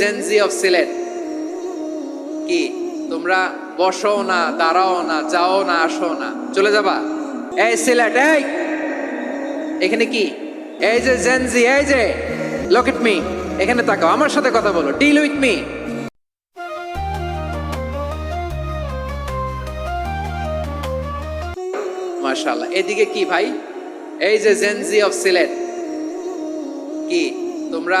Gen Z of Sylhet কি? তোমরা বসো না, দাঁড়াও না, যাও না, আসো না। চলে যাবা? এই সিলেট এই! এখানে কি? এই যে জেনজি এই যে! লুক এট মি এখানে তাকাও, আমার সাথে কথা বলো। ডিল উইথ মি মাশাআল্লাহ। এদিকে কি ভাই? এই যে জেনজি অফ সিলেট কি? তোমরা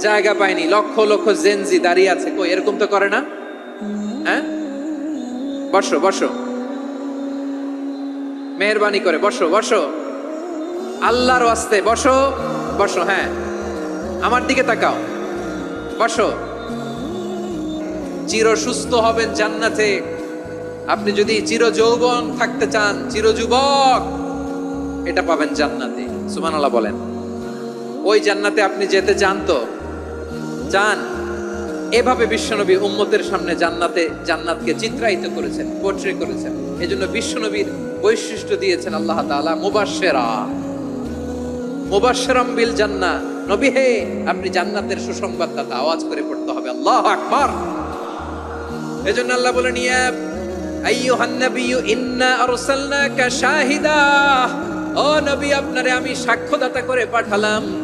জায়গা পায়নি। লক্ষ লক্ষ জেনজি দাঁড়িয়ে আছে। কই, এরকম তো করে না? হ্যাঁ? বসো বসো। মেহরবানি করে, বসো বসো। আল্লাহর ওয়াস্তে, বসো বসো হ্যাঁ। আমার দিকে তাকাও। বসো। চির সুস্থ হবেন জান্নাতে। আপনি যদি চির যৌবন থাকতে চান, চির যুবক, এটা পাবেন জান্নাতে। সুবহানাল্লাহ বলেন। ওই জান্নাতে আপনি যেতে চান তো? চান এভাবে বিশ্বনবী উম্মতের সামনে জান্নাতে, জান্নাতকে চিত্রায়িত করেছেন পোর্ট্রে করেছেন। এজন্য বিশ্বনবীর বৈশিষ্ট্য দিয়েছেন আল্লাহ তাআলা, মুবাশশিরা। মুবাশশিরাম বিল জান্নাহ। নবী হে, আপনি জান্নাতের সুসংবাদদাতা, আওয়াজ করে পড়তে হবে। আল্লাহু আকবার। এজন্য আল্লাহ বলেন, ইয়া আইয়ুহান নাবিয়্যু, ইন্না আরসালনাকা শাহিদা। ও নবী, আপনারে আমি সাক্ষ্যদাতা করে পাঠালাম।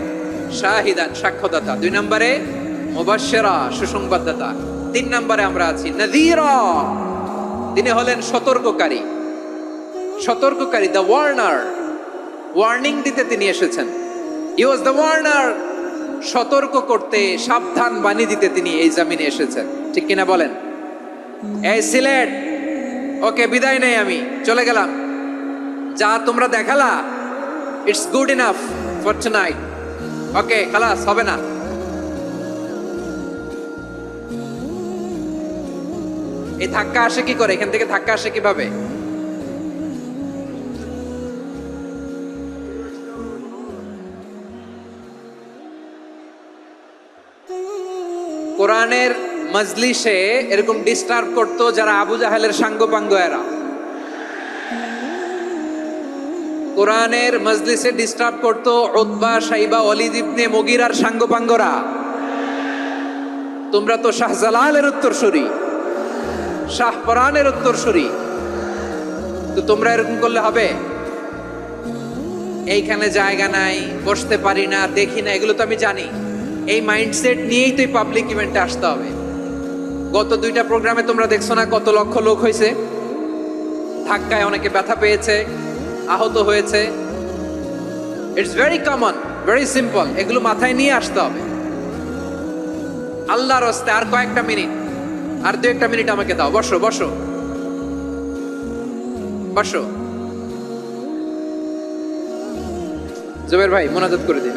শাহিদান সাক্ষ্যদাতা। দুই নম্বরে মুবাশশিরা, সুসংবাদদাতা। তিন নম্বরে আমরা আছি নাযীরা তিনি হলেন সতর্ককারী। সতর্ককারী দ্য ওয়ার্নার ওয়ার্নিং দিতে তিনি এসেছেন। ই ওয়াজ দ্য ওয়ার্নার সতর্ক করতে, সাবধান বাণী দিতে তিনি এই জামিনে এসেছেন। ঠিক কিনা বলেন? এই সিলেট, ওকে বিদায় নেই আমি, চলে গেলাম। যা তোমরা দেখালা it's good enough for tonight okay, খালাস, হবে না। এই ধাক্কা আসে কি করে? এখান থেকে ধাক্কা আসে কীভাবে? কোরআনের মজলিসে এরকম ডিস্টার্ব করতো যারা আবু জাহেলের সাঙ্গপাঙ্গ এরা। কোরআনের মজলিসে ডিস্টার্ব করতো ওতবা সাইবা অলিদ ইবনে মগিরার সাঙ্গপাঙ্গরা। তোমরা তো শাহজালালের উত্তরসূরি, শাহ পরানের উত্তরসূরি। তো তোমরা এরকম করলে হবে? এইখানে জায়গা নাই, বসতে পারি না, দেখি না, এগুলো তো আমি জানি। এই মাইন্ডসেট নিয়েই তো পাবলিক ইভেন্টে আসতে হবে। গত দুইটা প্রোগ্রামে তোমরা দেখছ না কত লক্ষ লোক হয়েছে? ধাক্কায় অনেকে ব্যথা পেয়েছে। আহত হয়েছে। It's very common very simple এগুলো মাথায় নিয়ে আসতে হবে। আল্লাহর হস্তে আর কয়েকটা মিনিট। আর দু একটা মিনিট আমাকে দাও। বসো বসো। বসো। জুবের ভাই, মোনাজাত করে দিই নাকি